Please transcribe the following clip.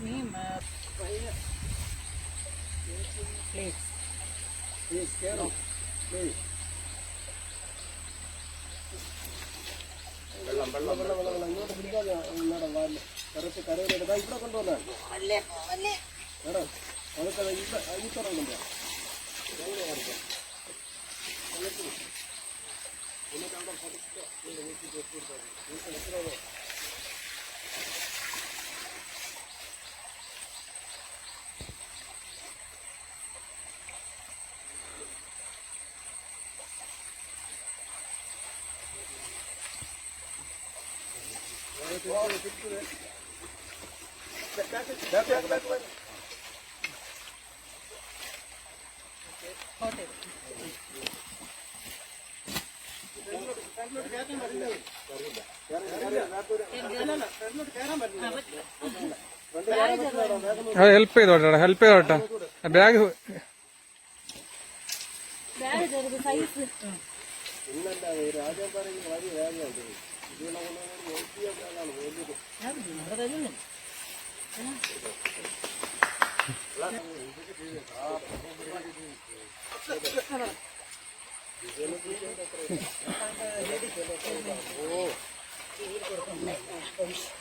me uh, please. Please, carry. Please. വെള്ളം വെള്ളം വെള്ളം വെള്ളം വെള്ളം ഇങ്ങോട്ട് പിടിക്കാതെ മേഡം വാല് കറക്റ്റ് കരയിലെടുത്താ ഇവിടെ കൊണ്ടുവന്നാൽ മേഡം അതൊക്കെ ഇവിടെ ഈ തുറന്നുണ്ടോ അത് ഹെൽപ്പ് ചെയ്തോട്ടെ ഹെൽപ്പ് ചെയ്തോട്ടെ. ബാഗ് ബാഗ് സൈസ് ഇന്നല്ല രാജാൻ പറയുന്ന വലിയ വേഗമുണ്ട് Oh.